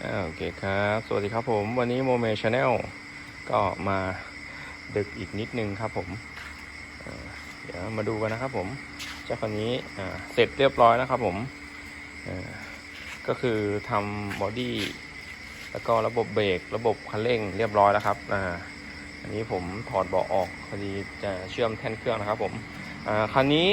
โอเคครับ สวัสดีครับผม วันนี้โมเมชาแนลก็มาดึกอีกนิดนึงครับผมเดี๋ยวมาดูกันนะครับผมเจ้าคันนี้เสร็จเรียบร้อยนะครับผมก็คือทำบอดี้แล้วก็ระบบเบรกระบบคันเร่งเรียบร้อยแล้วครับอ่าอันนี้ผมถอดเบาะออกพอดีจะเชื่อมแท่นเครื่องนะครับผมคันนี้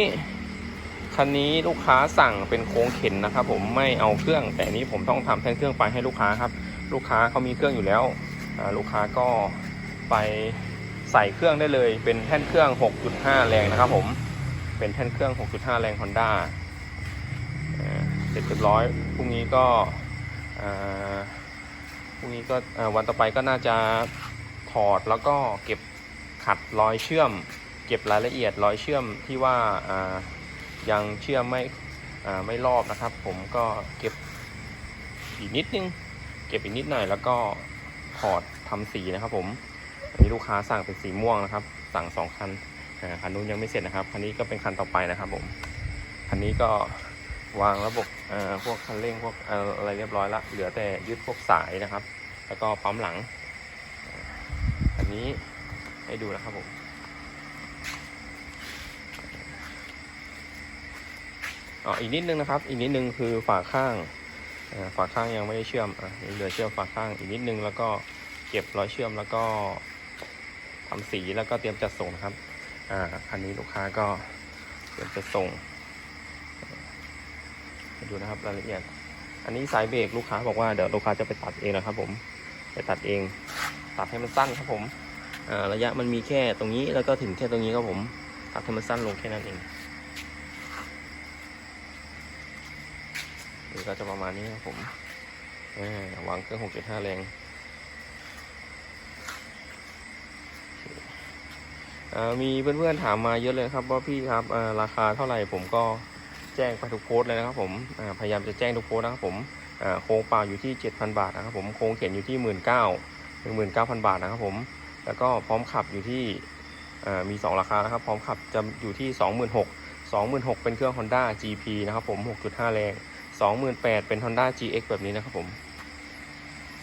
คันนี้ลูกค้าสั่งเป็นโค้งเข็นนะครับผมไม่เอาเครื่อง แต่นี้ผมต้องทำแท่นเครื่องไปให้ลูกค้าครับ ลูกค้าเขามีเครื่องอยู่แล้วลูกค้าก็ไปใส่เครื่องได้เลย เป็นแท่นเครื่อง 6.5 แรงนะครับผมเป็นแท่นเครื่อง 6.5 แรง Honda อ่าเสร็จเรียบร้อยพรุ่งนี้ก็พรุ่งนี้ก็วันต่อไปก็น่าจะถอดแล้วก็เก็บขัดรอยเชื่อม เก็บรายละเอียดรอยเชื่อมที่ว่า ยังเชื่อมไม่อไม่รอบนะครับ ผมก็เก็บอีกนิดนึง เก็บอีกนิดหน่อยแล้วก็ถอดทำสีนะครับ ผมอันนี้ลูกค้าสั่งเป็นสีม่วงนะครับ สั่งสองคันคันนู้นยังไม่เสร็จนะครับคันนี้ก็เป็นคันต่อไปนะครับ ผมคันนี้ก็วางระบบอ่าพวกคันเร่งพวกอะไรเรียบร้อยละเหลือแต่ยึดพวกสายนะครับ แล้วก็ปั๊มหลัง อันนี้ให้ดูนะครับผม อ๋ออีกนิดนึงนะครับ อีกนิดนึงคือฝาข้างฝาข้างยังไม่ได้เชื่อมอะเหลือเชื่อมฝาข้างอีกนิดนึงแล้วก็เก็บรอยเชื่อมแล้วก็ทำสีแล้วก็เตรียมจัดส่งนะครับอ่าคันนี้ลูกค้าก็เตรียมจัดส่งดูนะครับรายละเอียด อันนี้สายเบรกลูกค้าบอกว่าเดี๋ยวลูกค้าจะไปตัดเองนะครับผมไปตัดเอง ตัดให้มันสั้นครับผมอ่าระยะมันมีแค่ตรงนี้แล้วก็ถึงแค่ตรงนี้ครับผม ตัดให้มันสั้นลงแค่นั้นเอง รือก็จะประมาณนี้ครับผมวางเครื่อง 6.5 แรงอ่ามีเพื่อนๆถามมาเยอะเลยครับว่าพี่ครับราคาเท่าไหร่ผมก็แจ้งไปทุกโพสเลยนะครับผมพยายามจะแจ้งทุกโพสนะครับผมโครงเปล่าอยู่ที่ 7,000 บาทนะครับผมโครงเขียนอยู่ที่ 19,000 19,000 บาทนะครับผมแล้วก็พร้อมขับอยู่ที่มี 2 ราคานะครับ พร้อมขับจะอยู่ที่ 26,000 26,000 เป็นเครื่อง Honda GP นะครับผม 6.5 แรง 28,000 เป็น Honda GX แบบนี้นะครับผม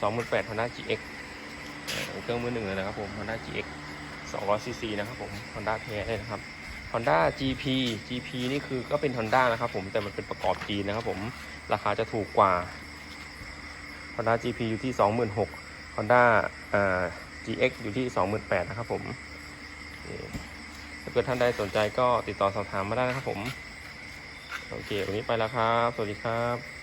28,000 Honda GX เอ่อเครื่องมือหนึ่งเลยนะครับผม Honda GX 200cc นะครับผม Honda แท้เลยนะครับ Honda GP GP นี่คือก็เป็น Honda นะครับผม แต่มันเป็นประกอบจีนนะครับผม ราคาจะถูกกว่า Honda GP อยู่ที่ 26,000 Honda อ่า GX อยู่ที่ 28,000 นะครับผมถ้าเกิดท่านใดสนใจก็ติดต่อสอบถามมาได้นะครับผม โอเค วันนี้ไปแล้วครับ สวัสดีครับ